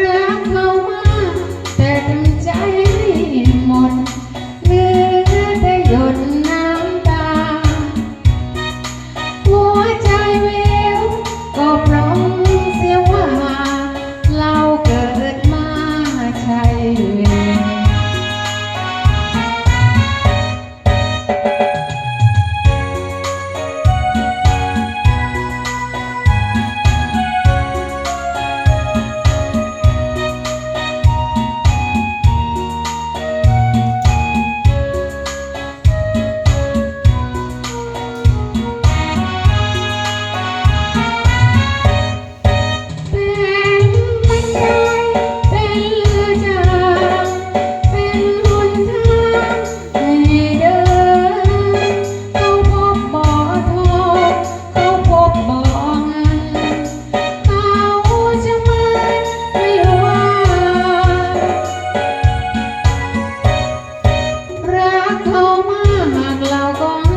Where I'm going. ักเขามากเราก็